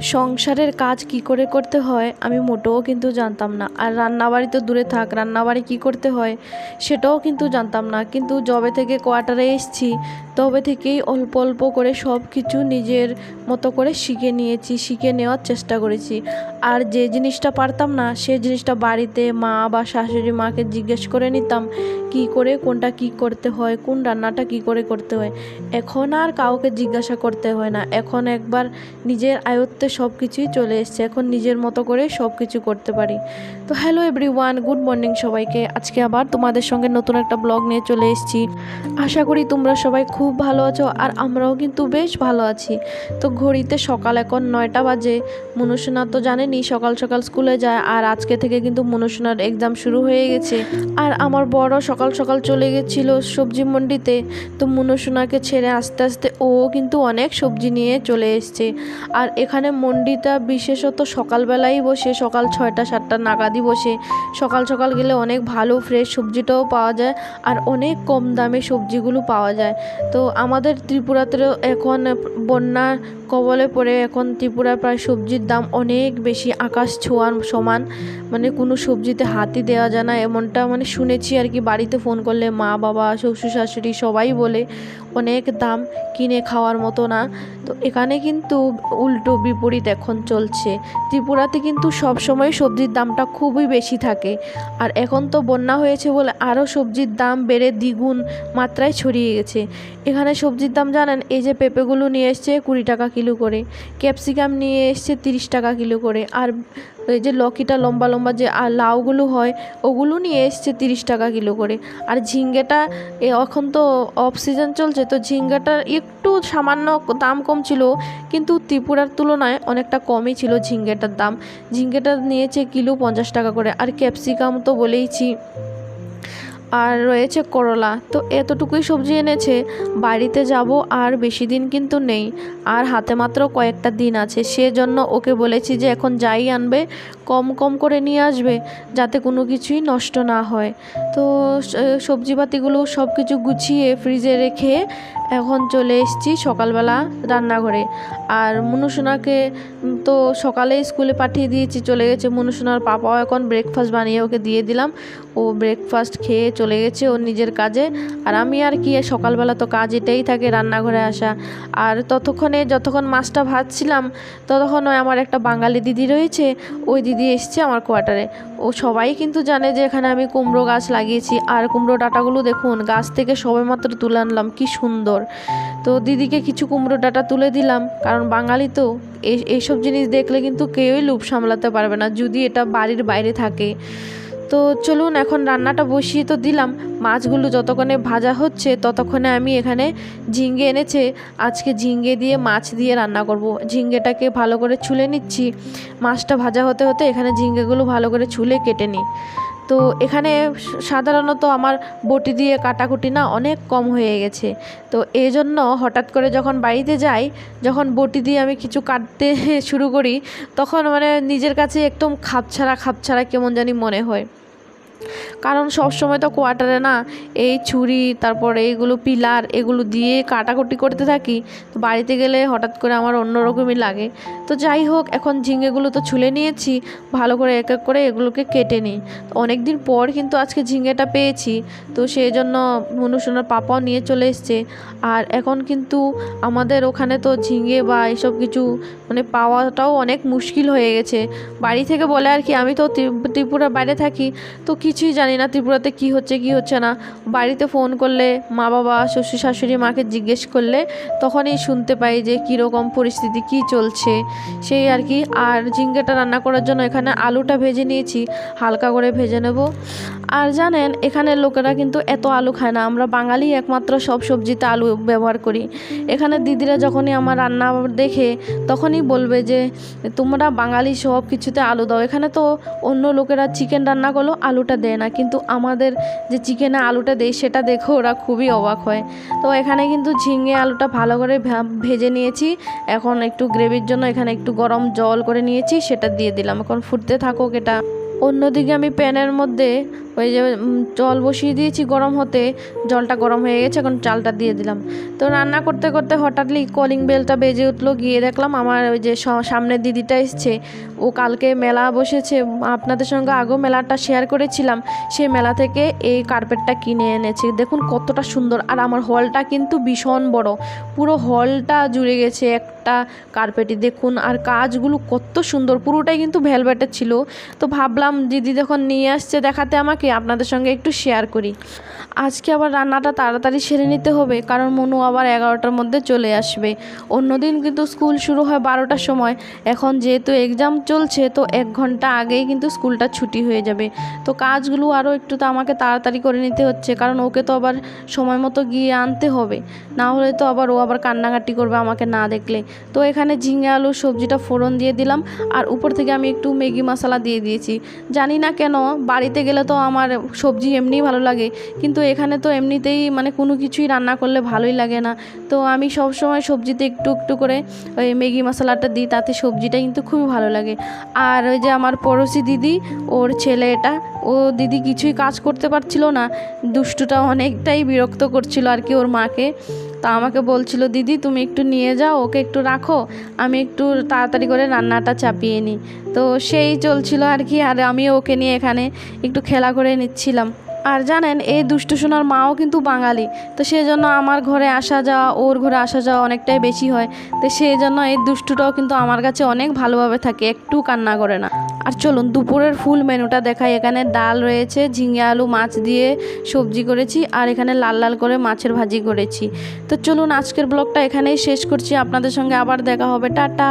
সংসারের কাজ কি করে করতে হয়, আমি মোটেও কিন্তু জানতাম না। আর রান্নাবাড়ি তো দূরে থাক, রান্নাবাড়ি কি করতে হয় সেটাও কিন্তু জানতাম না। কিন্তু যবে থেকে কোয়ার্টারে এসেছি, তবে থেকেই অল্প অল্প করে সব কিছু নিজের মতো করে শিখে নিয়েছি, শিখে নেওয়ার চেষ্টা করেছি। আর যে জিনিসটা পারতাম না সেই জিনিসটা বাড়িতে মা বা শাশুড়ি মাকে জিজ্ঞেস করে নিতাম, কি করে, কোনটা কি করতে হয়, কোন রান্নাটা কি করে করতে হয়। এখন আর কাউকে জিজ্ঞাসা করতে হয় না। এখন একবার নিজের আয়ত্তে সব কিছুই চলে এসছে। এখন নিজের মতো করে সব কিছু করতে পারি। তো hello everyone good morning সবাইকে। আজকে আবার তোমাদের সঙ্গে নতুন একটা ব্লগ নিয়ে চলে এসেছি। আশা করি তোমরা সবাই খুব ভালো আছো আর আমরাও কিন্তু বেশ ভালো আছি। তো ঘড়িতে সকাল এখন নয়টা বাজে। মনুসোনা তো জানেনি সকাল সকাল স্কুলে যায় আর আজকে থেকে কিন্তু মনুসোনার এক্সাম শুরু হয়ে গেছে। আর আমার বড় সকাল সকাল চলে গেছিল সবজি মন্ডিতে। তো মনুসোনাকে ছেড়ে আস্তে আস্তে ও কিন্তু অনেক সবজি নিয়ে চলে এসছে। আর এখানে মন্ডিটা বিশেষত সকালবেলাই বসে, সকাল ছয়টা, সাতটা নাগাদই বসে। সকাল সকাল গেলে অনেক ভালো ফ্রেশ সবজিটাও পাওয়া যায় আর অনেক কম দামে সবজিগুলো পাওয়া যায়। তো আমাদের ত্রিপুরাতেও এখন বন্যার কবলে পড়ে এখন ত্রিপুরার প্রায় সবজির দাম অনেক বেশি, আকাশ ছোঁয়ার সমান। মানে কোনো সবজিতে হাতই দেওয়া যায় না, এমনটা মানে শুনেছি আর কি। বাড়িতে ফোন করলে মা, বাবা, শ্বশুর, শাশুড়ি সবাই বলে, অনেক দাম, কিনে খাওয়ার মতো না। তো এখানে কিন্তু উল্টো বিপরীত এখন চলছে। ত্রিপুরাতে কিন্তু সব সময় সবজির দামটা খুবই বেশি থাকে। আর এখন তো বন্যা হয়েছে বলে আরও সবজির দাম বেড়ে দ্বিগুণ মাত্রায় ছড়িয়ে গেছে। এখানে সবজির দাম জানেন, এই যে পেঁপেগুলো নিয়ে এসছে কুড়ি টাকা কিলো করে। ক্যাপসিকাম নিয়ে এসছে তিরিশ টাকা কিলো করে। আর এই যে লকিটা লম্বা লম্বা যে, আর লাউগুলো হয়, ওগুলো নিয়ে এসছে তিরিশ টাকা কিলো করে। আর ঝিঙ্গেটা এখন তো অফ সিজন চলছে, তো ঝিঙ্গাটার একটু সামান্য দাম কম ছিল, কিন্তু ত্রিপুরার তুলনায় অনেকটা কমই ছিল ঝিঙ্গেটার দাম। ঝিঙ্গেটা নিয়েছে কিলো পঞ্চাশ টাকা করে। আর ক্যাপসিকাম তো বলেইছি আর রয়েছে করলা। তো এতটুকুই সবজি এনেছে, বাড়িতে যাব আর বেশি দিন কিন্তু নেই। আর হাতে মাত্র কয়েকটা দিন আছে, সেজন্য ওকে বলেছি যে এখন যাই আনবে কম কম করে নিয়ে আসবে যাতে কোনো কিছুই নষ্ট না হয়। তো সবজিপাতিগুলো সব কিছু গুছিয়ে ফ্রিজে রেখে এখন চলে এসেছি সকালবেলা রান্নাঘরে। আর মনুসোনাকে তো সকালে স্কুলে পাঠিয়ে দিয়েছি, চলে গেছে মনুসোনার পাপাও এখন ব্রেকফাস্ট বানিয়ে ওকে দিয়ে দিলাম। ও ব্রেকফাস্ট খেয়ে চলে গেছে ওর নিজের কাজে। আর আমি আর কি সকালবেলা তো কাজ এটাই থাকে রান্নাঘরে আসা। আর ততক্ষণে যতক্ষণ মাছটা ভাজছিলাম, ততক্ষণ আমার একটা বাঙালি দিদি রয়েছে, ওই দিদি এসছে আমার কোয়ার্টারে ও সবাই কিন্তু জানে যে এখানে আমি কুমড়ো গাছ লাগিয়েছি। আর কুমড়ো ডাটাগুলো দেখুন, গাছ থেকে সবেমাত্র তুলে আনলাম, কি সুন্দর। তো দিদিকে কিছু কুমড়ো ডাটা তুলে দিলাম, কারণ বাঙালি তো এই এইসব জিনিস দেখলে কিন্তু কেউই লুপ সামলাতে পারবে না, যদি এটা বাড়ির বাইরে থাকে। তো চলুন এখন রান্নাটা বসিয়ে তো দিলাম। মাছগুলো যতক্ষণে ভাজা হচ্ছে ততক্ষণে আমি এখানে ঝিঙ্গে এনেছে। আজকে ঝিঙ্গে দিয়ে মাছ দিয়ে রান্না করব। ঝিঙ্গেটাকে ভালো করে ছুলে নিচ্ছি। মাছটা ভাজা হতে হতে এখানে ঝিঙ্গেগুলো ভালো করে ছুলে কেটে নিই। তো এখানে সাধারণত আমার বটি দিয়ে কাটাকুটি না অনেক কম হয়ে গেছে। তো এই জন্য হঠাৎ করে যখন বাড়িতে যাই, যখন বটি দিয়ে আমি কিছু কাটতে শুরু করি, তখন মানে নিজের কাছে একদম খাপছাড়া খাপছাড়া কেমন জানি মনে হয়। কারণ সব সময় তো কোয়ার্টারে না এই ছুরি, তারপরে এইগুলো পিলার, এগুলো দিয়ে কাটাকুটি করতে থাকি। তো বাড়িতে গেলে হঠাৎ করে আমার অন্যরকমই লাগে। তো যাই হোক, এখন ঝিঙেগুলো তো ছুলে নিয়েছি, ভালো করে এক এক করে এগুলোকে কেটে নিই। অনেক দিন পর কিন্তু আজকে ঝিঙেটা পেয়েছি। তো সেই জন্য মনুসোনার পাপাও নিয়ে চলে এসছে। আর এখন কিন্তু আমাদের ওখানে তো ঝিঙে বা এসব কিছু মানে পাওয়াটাও অনেক মুশকিল হয়ে গেছে। বাড়ি থেকে বলে আর কি, আমি তো ত্রি- ত্রিপুরার বাইরে থাকি। তো কিছুই জানি না, ত্রিপুরাতে কি হচ্ছে কি হচ্ছে না। বাড়িতে ফোন করলে মা বাবা, শ্বশুর শাশুড়ি মাকে জিজ্ঞেস করলে তখনই শুনতে পাই যে কীরকম পরিস্থিতি, কি চলছে। সেই আর কি। আর ঝিঙ্গেটা রান্না করার জন্য এখানে আলুটা ভেজে নিয়েছি, হালকা করে ভেজে নেব। আর জানেন, এখানের লোকেরা কিন্তু এত আলু খায় না। আমরা বাঙালি একমাত্র সব সবজিতে আলু ব্যবহার করি। এখানে দিদিরা যখনই আমার রান্না দেখে তখনই বলবে যে, তোমরা বাঙালি সব কিছুতে আলু দাও। এখানে তো অন্য লোকেরা চিকেন রান্না করল আলুটা দেয় না। কিন্তু আমাদের যে চিকেনে আলুটা দেয়, সেটা দেখো ওরা খুবই অবাক হয়। তো এখানে কিন্তু ঝিঙে আলুটা ভালো করে ভেজে নিয়েছি। এখন একটু গ্রেভির জন্য এখানে একটু গরম জল করে নিয়েছি, সেটা দিয়ে দিলাম। এখন ফুটতে থাকুক এটা। অন্যদিকে আমি প্যানের মধ্যে ওই যে জল বসিয়ে দিয়েছি গরম হতে, জলটা গরম হয়ে গেছে, এখন চালটা দিয়ে দিলাম। তো রান্না করতে করতে হঠাৎলি কলিং বেলটা বেজে উঠল, গিয়ে দেখলাম আমার ওই যে স- সামনের দিদিটা এসছে। ও কালকে মেলা বসেছে, আপনাদের সঙ্গে আগেও মেলাটা শেয়ার করেছিলাম, সেই মেলা থেকে এই কার্পেটটা কিনে এনেছি। দেখুন কতটা সুন্দর, আর আমার হলটা কিন্তু ভীষণ বড়। পুরো হলটা জুড়ে গেছে একটা কার্পেটই দেখুন, আর কাজগুলো কত সুন্দর, পুরোটাই কিন্তু ভেলভেটের ছিল। তো ভাবলাম দিদি যখন নিয়ে আসছে দেখাতে আমাকে আপনাদের সঙ্গে একটু শেয়ার করি। আজকে আবার রান্নাটা তাড়াতাড়ি সেরে নিতে হবে, কারণ মনু আবার এগারোটার মধ্যে চলে আসবে। অন্যদিন কিন্তু স্কুল শুরু হয় বারোটার সময়। এখন যেহেতু এক্সাম চলছে, তো এক ঘণ্টা আগেই কিন্তু স্কুলটা ছুটি হয়ে যাবে। তো কাজগুলো আরও একটু তো আমাকে তাড়াতাড়ি করে নিতে হচ্ছে, কারণ ওকে তো আবার সময় মতো গিয়ে আনতে হবে। না হলে তো আবার ও আবার কান্নাকাটি করবে আমাকে না দেখলে। তো এখানে ঝিঙে আলু সবজিটা ফোড়ন দিয়ে দিলাম, আর উপর থেকে আমি একটু ম্যাগি মশলা দিয়ে দিয়েছি। জানি না কেন, বাড়িতে গেলে তো আমার সবজি এমনিই ভালো লাগে। কিন্তু এখানে তো এমনিতেই মানে কোনো কিছুই রান্না করলে ভালোই লাগে না। তো আমি সব সময় সবজিতে একটু একটু করে ওই ম্যাগি মশলাটা দিই, তাতে সবজিটা কিন্তু খুবই ভালো লাগে। আর ওই যে আমার পড়োশি দিদি, ওর ছেলে এটা, ও দিদি কিছুই কাজ করতে পারছিল না। দুষ্টুটা অনেকটাই বিরক্ত করছিল আর কি ওর মাকে। তা আমাকে বলছিল, দিদি, তুমি একটু নিয়ে যাও, ওকে একটু রাখো। আমি একটু তাড়াতাড়ি করে রান্নাটা চাপিয়ে নিই। তো সেই চলছিল আর কি, আর আমি ওকে নিয়ে এখানে একটু খেলা করে নিচ্ছিলাম। আর জানেন, এই দুষ্টু সোনার মাও কিন্তু বাঙালি। তো সেই জন্য আমার ঘরে আসা যাওয়া, ওর ঘরে আসা যাওয়া অনেকটাই বেশি হয়। তো সেই জন্য এই দুষ্টুটাও কিন্তু আমার কাছে অনেক ভালোভাবে থাকে, একটু কান্না করে না। আর চলুন, দুপুরের ফুল মেনুটা দেখাই। এখানে ডাল রয়েছে, ঝিঙে আলু, মাছ দিয়ে সবজি করেছি, আর এখানে লাল লাল করে মাছের ভাজি করেছি। তো চলুন, আজকের ব্লগটা এখানেই শেষ করছি। আপনাদের সঙ্গে আবার দেখা হবে। টাটা!